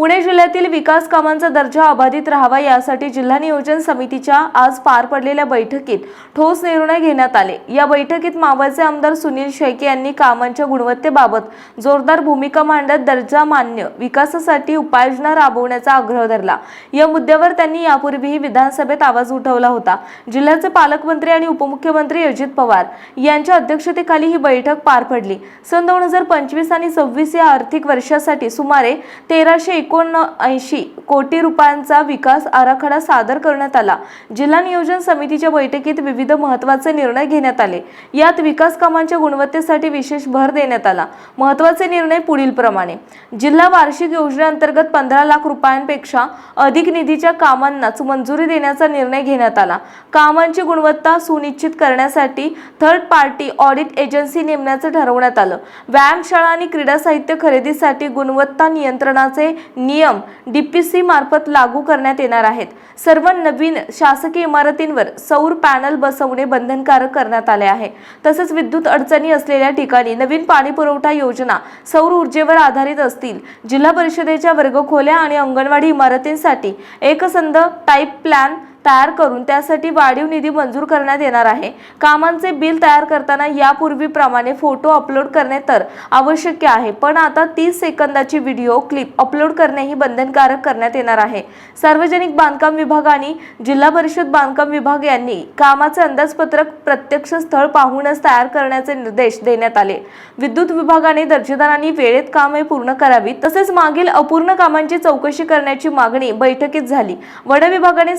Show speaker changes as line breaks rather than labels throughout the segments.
पुणे जिल्ह्यातील विकास कामांचा दर्जा अबाधित राहावा यासाठी जिल्हा नियोजन समितीच्या आज पार पडलेल्या बैठकीत ठोस निर्णय घेण्यात आले. या बैठकीत मावळचे आमदार सुनील शेळके यांनी कामांच्या गुणवत्तेबाबत जोरदार भूमिका मांडत दर्जा मान्य विकासासाठी उपाययोजना राबवण्याचा आग्रह धरला. या मुद्द्यावर त्यांनी यापूर्वीही विधानसभेत आवाज उठवला होता. जिल्ह्याचे पालकमंत्री आणि उपमुख्यमंत्री अजित पवार यांच्या अध्यक्षतेखाली ही बैठक पार पडली. सन दोन हजार पंचवीस आणि सव्वीस या आर्थिक वर्षासाठी सुमारे तेराशे एकोणऐंशी कोटी रुपयांचा विकास आराखडा सादर करण्यात आला. जिल्हा नियोजन समितीच्या बैठकीत विविध महत्त्वाचे निर्णय घेण्यात आले. यात विकास कामांच्या गुणवत्तेसाठी विशेष भर देण्यात आला. महत्त्वाचे निर्णय पुढील प्रमाणे. जिल्हा वार्षिक योजनेअंतर्गत पंधरा लाख रुपयांपेक्षा अधिक निधीच्या कामांनाच मंजुरी देण्याचा निर्णय घेण्यात आला. कामांची गुणवत्ता सुनिश्चित करण्यासाठी थर्ड पार्टी ऑडिट एजन्सी नेमण्याचं ठरवण्यात आलं. व्यायामशाळा आणि क्रीडा साहित्य खरेदीसाठी गुणवत्ता नियंत्रणाचे नियम डी पी मार्फत लागू करण्यात येणार आहेत. सर्व नवीन शासकीय इमारतींवर सौर पॅनल बसवणे बंधनकारक करण्यात आले आहे. तसेच विद्युत अडचणी असलेल्या ठिकाणी नवीन पाणी पुरवठा योजना सौर ऊर्जेवर आधारित असतील. जिल्हा परिषदेच्या वर्गखोल्या आणि अंगणवाडी इमारतींसाठी एकसंध टाईप प्लॅन तयार करून त्यासाठी वाढीव निधी मंजूर करण्यात येणार आहे. कामांचे बिल तयार करताना यापूर्वीप्रमाणे फोटो अपलोड करणे तर आवश्यक आहे पण आता तीस सेकंदाची व्हिडिओ क्लिप अपलोड करणेही बंधनकारक करण्यात येणार आहे. सार्वजनिक बांधकाम विभाग आणि जिल्हा परिषद बांधकाम विभाग यांनी कामाचे अंदाजपत्रक प्रत्यक्ष स्थळ पाहूनच तयार करण्याचे निर्देश देण्यात आले. विद्युत विभागाने दर्जेदारांनी वेळेत कामे पूर्ण करावी तसेच मागील अपूर्ण कामांची चौकशी करण्याची मागणी बैठकीत झाली. वन विभागाने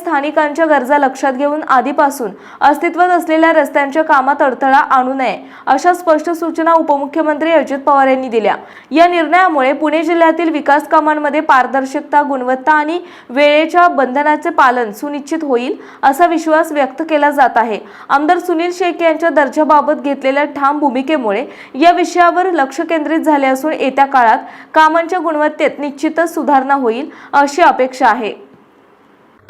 नागरिकांच्या गरजा लक्षात घेऊन आधीपासून अस्तित्वात असलेल्या रस्त्यांच्या कामात अडथळा आणू नये अशा स्पष्ट सूचना उपमुख्यमंत्री अजित पवार यांनी दिल्या. या निर्णयामुळे पुणे जिल्ह्यातील विकास कामांमध्ये पारदर्शकता गुणवत्ता आणि वेळेच्या बंधनाचे पालन सुनिश्चित होईल असा विश्वास व्यक्त केला जात आहे. आमदार सुनील शेख यांच्या दर्जाबाबत घेतलेल्या ठाम भूमिकेमुळे या विषयावर लक्ष केंद्रित झाले असून येत्या काळात कामांच्या गुणवत्तेत निश्चितच सुधारणा होईल अशी अपेक्षा आहे.